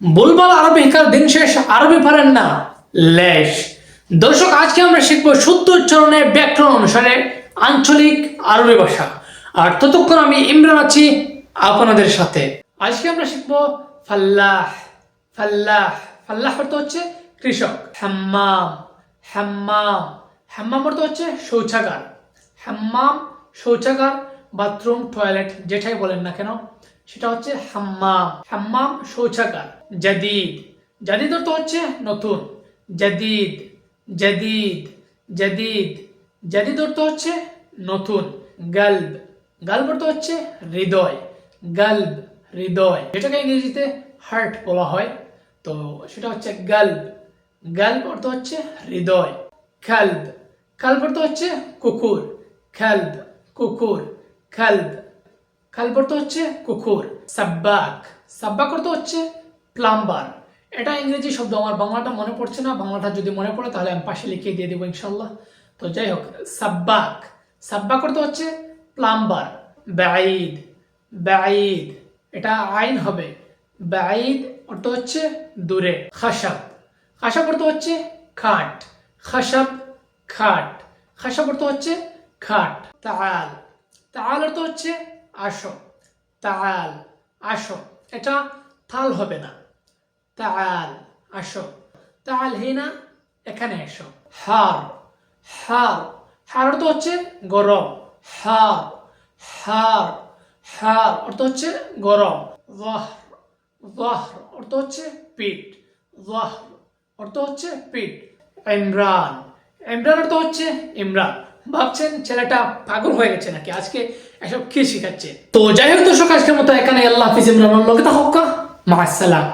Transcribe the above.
বুলবাল আরবি শিকার দিন শেষ, আরবি পারেন না, লেশ। দর্শক, আজকে আমরা শিখব শুদ্ধ উচ্চারণে ব্যাকরণ অনুসারে আঞ্চলিক আরবি ভাষা। আর ততক্ষণ আমি ইমরান আছি আপনাদের সাথে। আজকে আমরা শিখব ফাল্লাহ ফাল্লাহ। ফাল্লাহ অর্থ হচ্ছে কৃষক, হাম্মাম হাম্মাম। হাম্মাম অর্থ হচ্ছে শৌচাগার। হাম্মাম, শৌচাগার, বাথরুম, টয়লেট, যেটাই বলেন না কেন সেটা হচ্ছে হাম্মাম। হাম্মাম শৌচাগার। জাদিদ। জাদিদ অর্থ হচ্ছে নতুন। জাদিদ। জাদিদ। জাদিদ। জাদিদ অর্থ হচ্ছে নতুন। গাল্ব। গাল্ব অর্থ হচ্ছে হৃদয়। গাল্ব, হৃদয়। যেটাকে ইংরেজিতে হার্ট বলা হয়। তো সেটা হচ্ছে গাল্ব। গাল্ব অর্থ হচ্ছে হৃদয়। খালব। খালব অর্থ হচ্ছে কুকুর। খালব কুকুর। খালব। খালব অর্থ হচ্ছে কুকুর সাব্বাক সাব্বাক অর্থ হচ্ছে প্লাম্বার এটা ইংরেজি শব্দ আমার বাংলাটা মনে পড়ছে না বাংলাটা যদি মনে পড়ে তাহলে আমি পাশে লিখিয়ে দিয়ে দেবো ইনশাল্লাহ তো যাই হোক সাব্বাক সাব্বাক অর্থ হচ্ছে প্লাম্বার ব্যাঈদ ব্যাঈদ এটা আইন হবে ব্যাঈদ অর্থ হচ্ছে দূরে খাসাব খাসাব অর্থ হচ্ছে খাট খাসাব খাট খাসাব অর্থ হচ্ছে খাট তাল তাল অর্থ হচ্ছে আসো, তাল, আসো। এটা তাল হবে না। তাল, আসো। তাল হিনা, এখানে এসো। হার হার। হার অর্থ হচ্ছে গরম। হার হার হার অর্থ হচ্ছে গরম। ওয়াহ ওয়াহ অর্থ হচ্ছে পিঠ ওয়াহ অর্থ হচ্ছে পিঠ ইমরান ইমরান অর্থ হচ্ছে ইমরান। ভাবছেন ছেলেটা পাগল হয়ে গেছে নাকি? আজকে এসব কি শিখাচ্ছে? তো যাই হোক দর্শক, আজকের মতো এখানে আল্লাহ হাফিজ ইমরান তা হোক মা, আসসালাম।